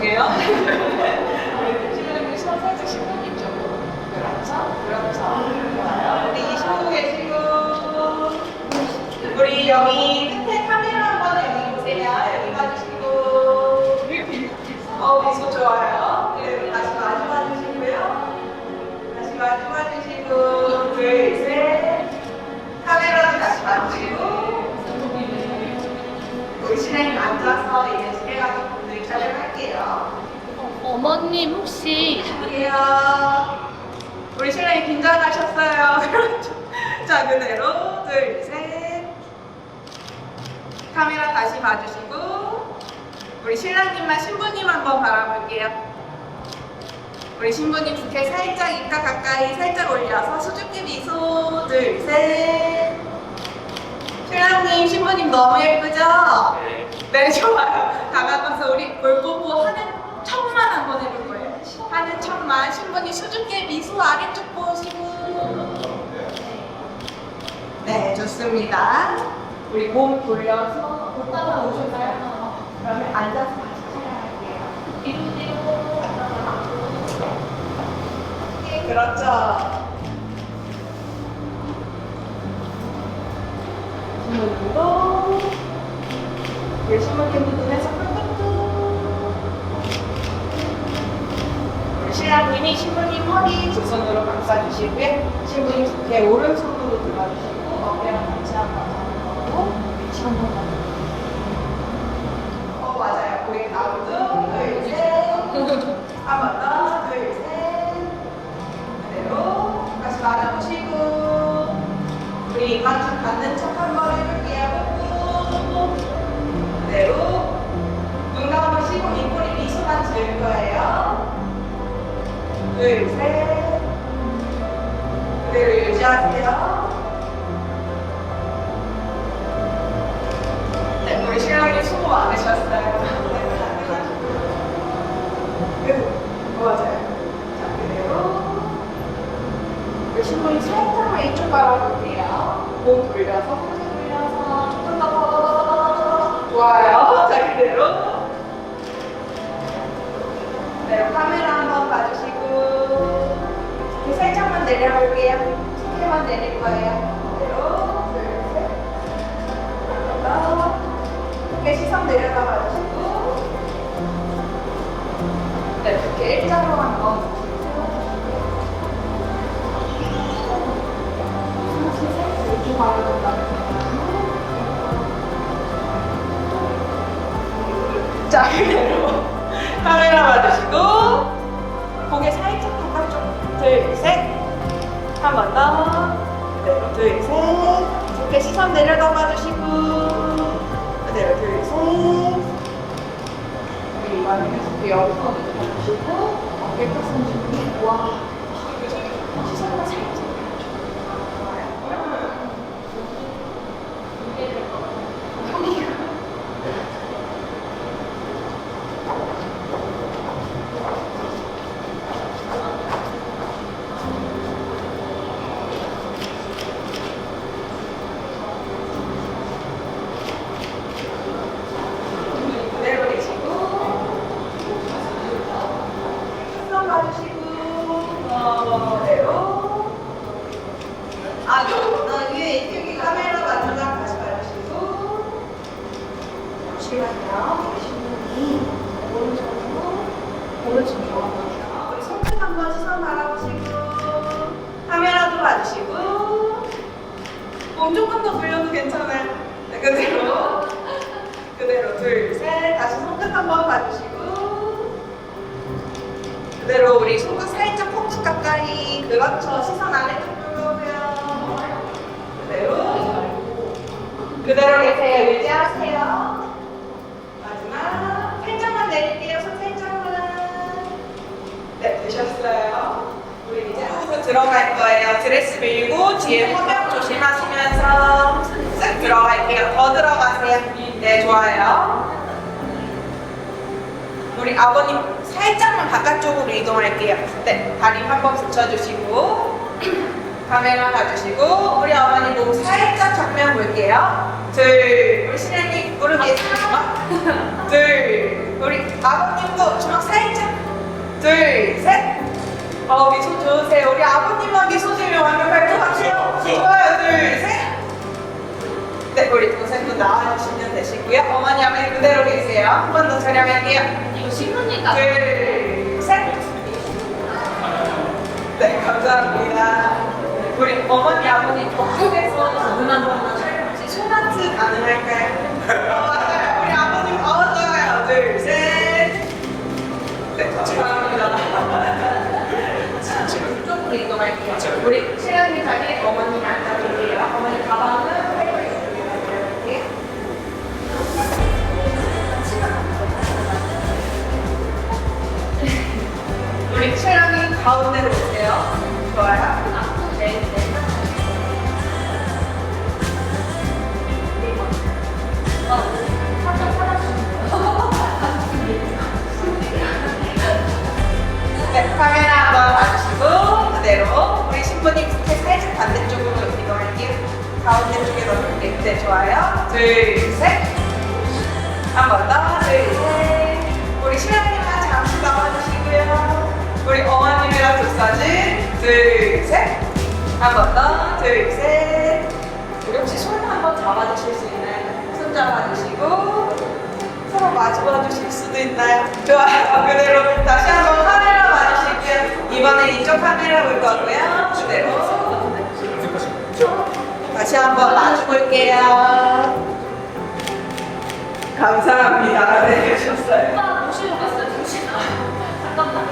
죄송해요. 어머님 혹시 할게요. 우리 신랑님 긴장하셨어요. 그렇죠. 자, 그대로 둘, 셋. 카메라 다시 봐주시고 우리 신랑님만 신부님 한번 바라볼게요. 우리 신부님 부케 살짝 입가 가까이 살짝 올려서 수줍게 미소 둘, 셋. 신랑님, 신부님 너무 예쁘죠? 네, 좋아요. 다 가까서 우리 볼 보고 하는 척만 한번 해볼 거예요. 하는 척만 신부님 수줍게 미소 아래쪽 보시고. 네, 좋습니다. 우리 몸 돌려서 못 따라오실까요? 그러면 앉아서 다시 촬영할게요. 뒤로 뒤로. 네, 그렇죠. 신부님도 우리 신부님도 눈에서 꿀꿀꿀 신랑님이 신부님 허리 두 손으로 감싸주시고요. 신부님 두개 오른손으로 들어주시고 어깨랑 같이 한번 잡는 거고 위치 한번 어 맞아요. 고개 가운데 둘셋 한 번 더 둘 셋. 그대로 다시 맞아보시고. 우리 이만큼 받는 척 한번 해볼게요. 그대로. 눈 감으시고 입꼬리 미소만 지을 거예요 둘, 셋 그대로 유지하세요 네, 우리 신랑님 수고 많으셨어요 그, 맞아요 자, 그대로 우리 신부님 살짝만 이쪽 바라볼게요. 몸 돌려서, 손 돌려서, 조금 더. 좋아요. 내려볼게요. 두 개만 내릴 거예요. 그대로. 둘, 셋. 더. 이렇게 시선 내려다 봐주시고. 네, 이렇게 일자로 한번. 자, 그대로 카메라 봐주시고 고개 살짝 바깥쪽 둘, 셋. 한번 더. 그대로 둘, 셋. 이렇게 시선 내려다 봐 주시고 그대로 둘, 셋. 우리 이번에는 이렇게 옆으로 봐주시고 어깨 펴선 준비. 와 살짝. 그대로 계시고 손 봐주시고 더 돌려도 괜찮아요. 네, 그대로. 그대로 둘, 셋. 다시 손끝 한번 봐주시고. 그대로 우리 손끝 살짝 콩끝 가까이. 그렇죠. 시선 아래쪽 들어오고요. 그대로. 그대로 계세요. 유지하세요. 마지막. 살짝만 내릴게요. 손 살짝만. 네, 되셨어요. 우리 이제 앞으로 들어갈 거예요. 드레스 밀고 뒤에 화면 조심하시면서 쓱 들어갈게요. 더 들어가세요. 네, 좋아요. 우리 아버님 살짝만 바깥쪽으로 이동할게요. 네, 다리 한번 붙여주시고 카메라 봐주시고 우리 어머니 몸 살짝 정면 볼게요. 둘, 우리 신랑님 무릎 위에 주먹. 둘, 우리 아버님도 주먹 살짝. 둘, 셋. 어, 미소 좋으세요. 우리 아버님만 미소 지으면 완벽할 것 같아요. 좋아요. 둘, 셋. 네, 우리 동생도 나와주시면 되시고요. 어머니 아버님 그대로 계세요. 한 번 더 촬영할게요. 이거 신부니까. 둘, 셋. 네, 감사합니다. 우리 어머니, 아버님 눈한 번만 촬영 혹시 손아트 가능할까요? 어, 맞아요. 우리 아버님 어, 좋아요. 둘, 셋. 네, 감사합니다. 이동할게요. 우리 신랑님 자리에 어머니 앉아주세요. 어머니 가방은. 이렇게. 우리 신랑님 가운데로 오세요. 좋아요. 넣을게요. 네, 좋아요. 둘, 셋. 한 번 더. 둘, 셋. 우리 신랑님만 잠시 나와주시고요. 우리 어머님이랑 두 사진. 둘, 셋. 한 번 더. 둘, 셋. 우리 혹시 손 한번 잡아주실 수 있나요? 손 잡아주시고 서로 마주 봐 주실 수도 있나요? 좋아요. 그대로 다시 한번 카메라 봐주실게요. 이번에 이쪽 카메라 볼 거고요. 그대로. 다시 한번 마주 볼게요. 감사합니다. 네, 되셨어요. 오빠 모시고 갔어요, 잠시만. 잠깐만.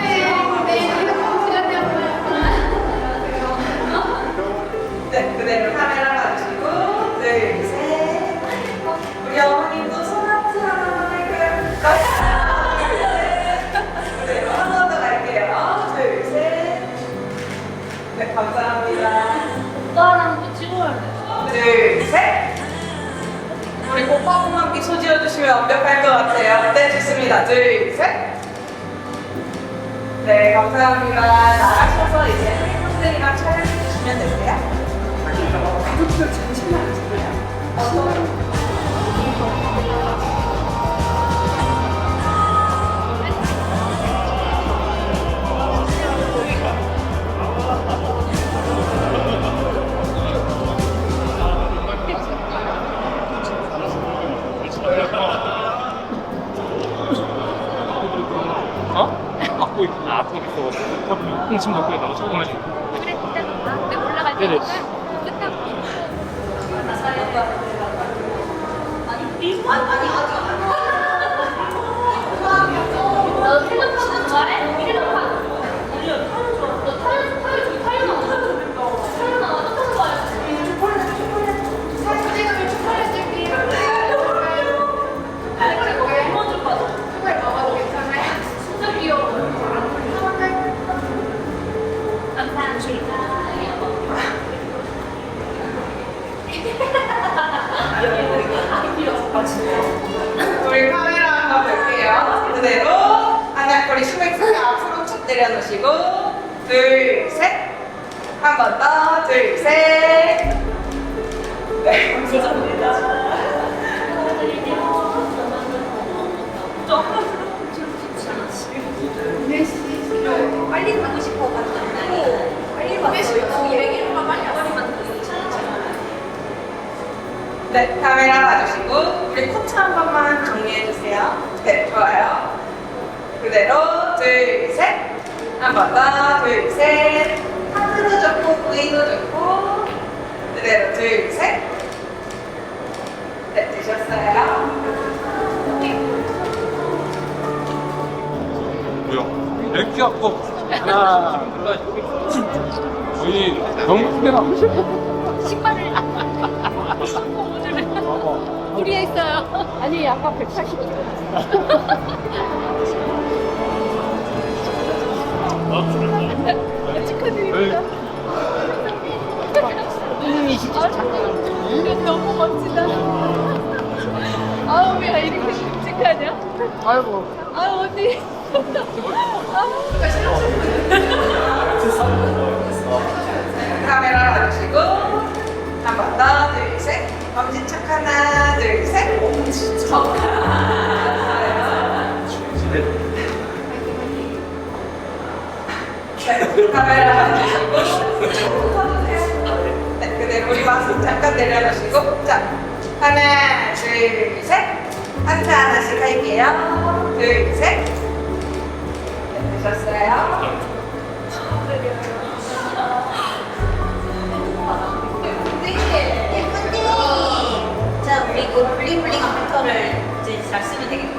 네, 둘, 셋. 우리 오빠 보면 미소 지어주시면 완벽할 것 같아요. 네, 좋습니다. 둘, 셋. 네, 감사합니다. 나가셔서 이제 팬분들이랑 촬영해 주시면 되세요. 잠시만 주세요. 어떤 내려놓으시고 둘, 셋. 한 번 더. 둘, 셋. 네, 감사합니다. 빨리 가고 싶어 날이 빨리 왔어요. 얘기로만 빨리 왔으면 네, 카메라 봐주시고 우리 코트 한 번만 정리해 주세요. 네, 좋아요. 그대로 둘, 셋. 한번 더. 둘, 셋. 하트도 좋고 V도 좋고. 네, 그대로 둘, 셋. 네, 되셨어요. 뭐야? 이렇게 갖고 하나 저희 너무 크게나 신발을 우리 했어요. 아니 아까 180. 축하드립니다. 아, 너무 멋지다. 아우, 왜 이렇게 끔찍하냐? 아이고 아, 언니. 카 우리 마스크 잠깐 내려놓으시고 자, 하나, 둘, 셋. 하트 하나씩 할게요. 둘, 셋. 네, 되셨어요? 네, 예쁜데. 자, 우리 그 블링블링한 필터를 이제 잘 쓰면 되겠구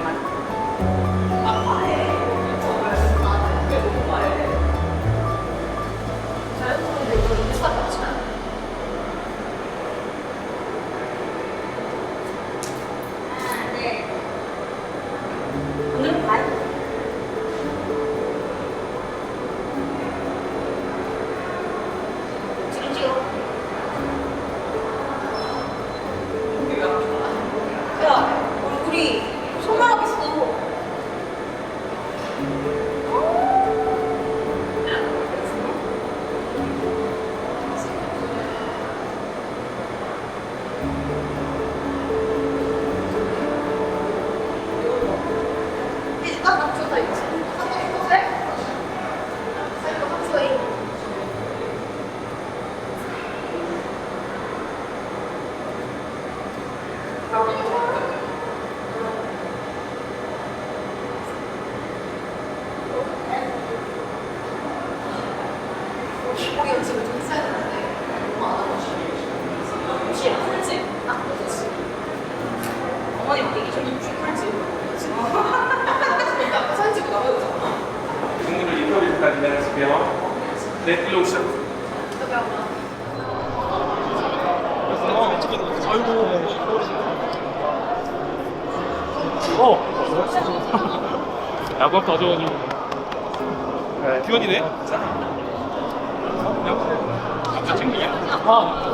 아.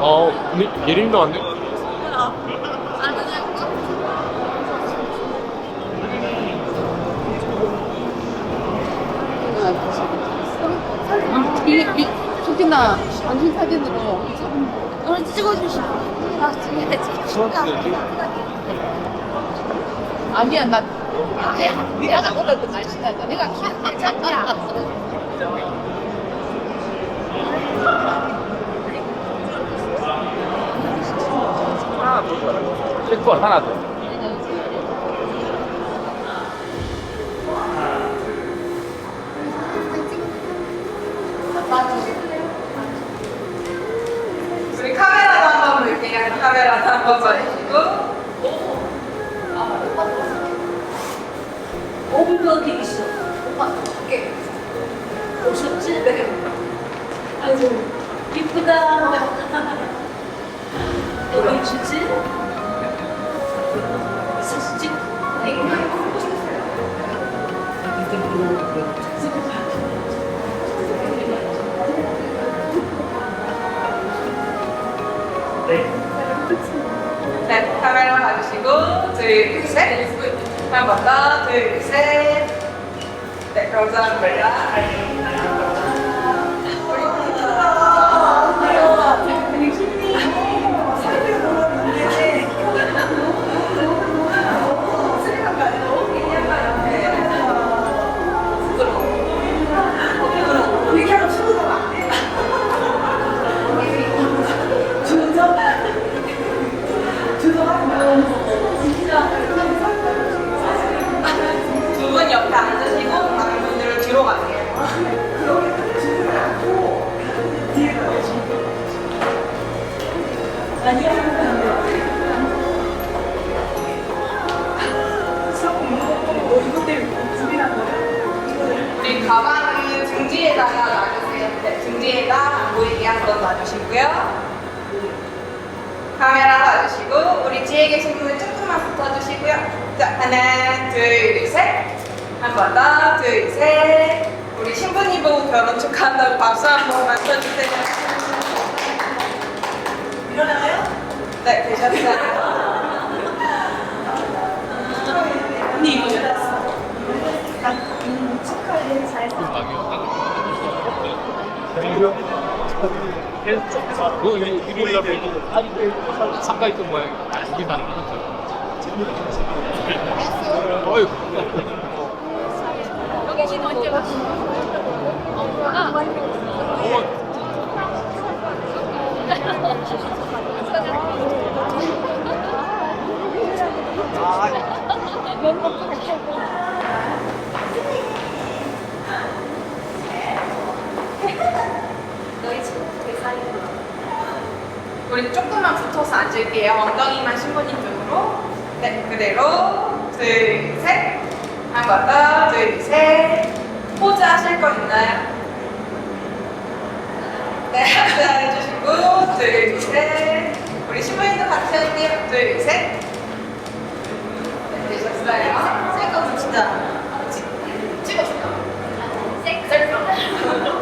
아, 근데 예림도 안 돼? 이, 이, 속이나 단신 사진으로. 오늘 찍어주시고. 아, 찍어야지. 아니야 나 아야 내가 오늘 그 날씬하다 내가 키우는 작냐 실컷 하나 더 우리 카메라도 한번 볼게요. 카메라도 한번 봐주시고. 5분 되기 싫어. 오빠, 어깨. 오셨지? 네. 아이고, 이쁘다. 여기 주지? 둘, 셋. 한 번 더, 둘, 셋. 네, 감사합니다. 주시고요. 카메라 봐주시고 우리 뒤에 계신 분은 조금만 붙어주시고요. 자 하나 둘 셋. 한 번 더, 둘, 셋. 우리 신부님 보고 결혼 축하한다고 박수 한 번만 쳐주세요. 일어나요? 네, 되셨어요. 언니 이거 일어났어. 그 일요일 날 뵙고 상가 있던 모양이 것 같아요. 어이구. 여기 언제 봤어? 아, 어머. 우리 조금만 붙어서 앉을게요. 엉덩이만 신부님 쪽으로. 네, 그대로. 둘, 셋. 한 번 더. 둘, 셋. 포즈 하실 거 있나요? 네, 하트 해주시고. 둘, 셋. 우리 신부님도 같이 할게요. 둘, 셋. 네, 되셨어요? 셀카 붙이자. 찍었어. 오케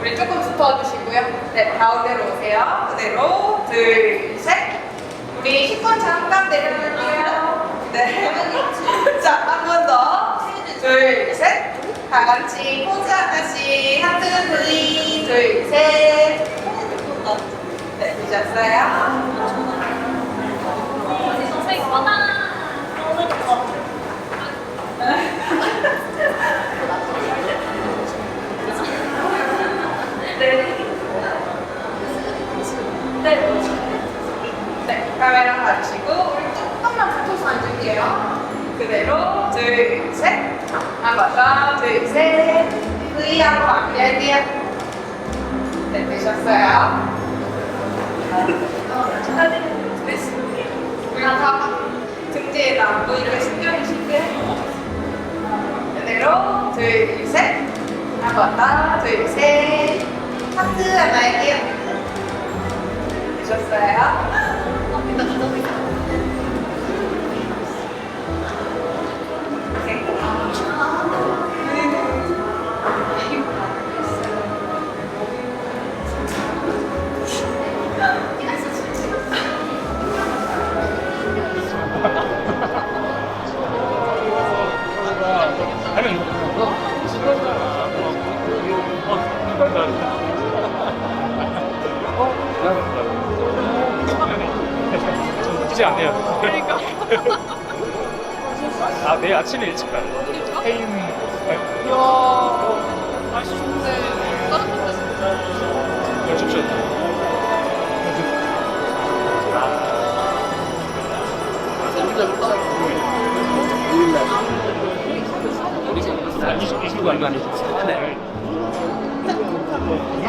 우리 조금 붙어주시고요. 네, 가운데로 오세요. 그대로 둘, 셋. 우리 식권 잠깐 내려놓을게요. 네. 자, 한 번 더. 둘, 셋. 다 같이 포즈 하나씩. 하트 플리. 둘, 셋. 네, 되셨어요? 네. 네. 네, 카메라 봐주시고 우리 조금만 붙어서 앉을게요. 그대로 둘, 셋. 한번 더, 둘, 셋. V하고 마무리할게요. 네, 되셨어요? 우리 가방 등지에다 안 보이게 신경이 실게요. 그대로 둘, 셋. 한번 더, 둘, 셋. 하트 하나 할게요. 되셨어요? 쉽지 않네요. 그러니까. 아, 내일 아침에 일찍 가요. 그러니까. 진짜? 이야. 아, 쉽네.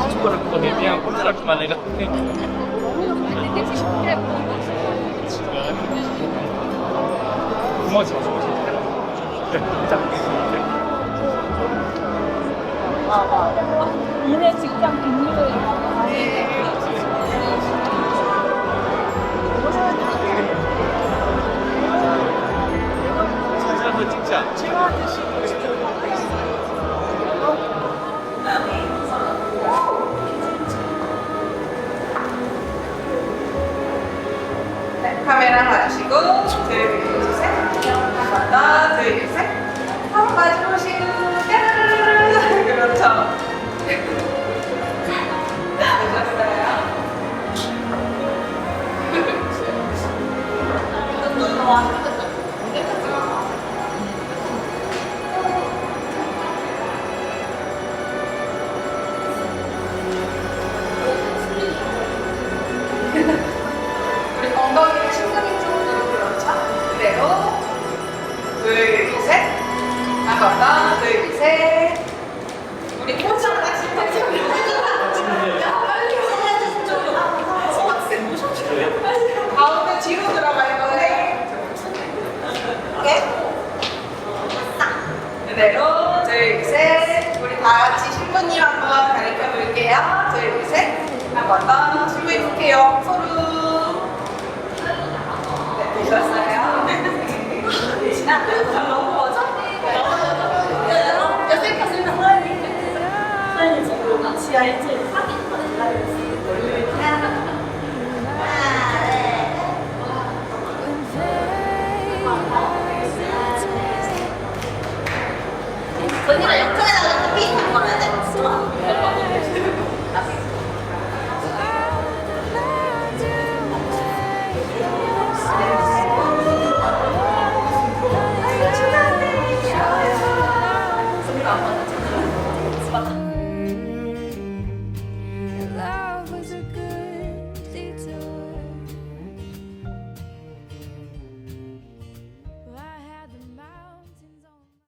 이수가라고 그냥 꼼짝할 줄 말래. 택시 10km 고마워지 마시고 이내 직장 빈민을 사진 한번 찍자. 여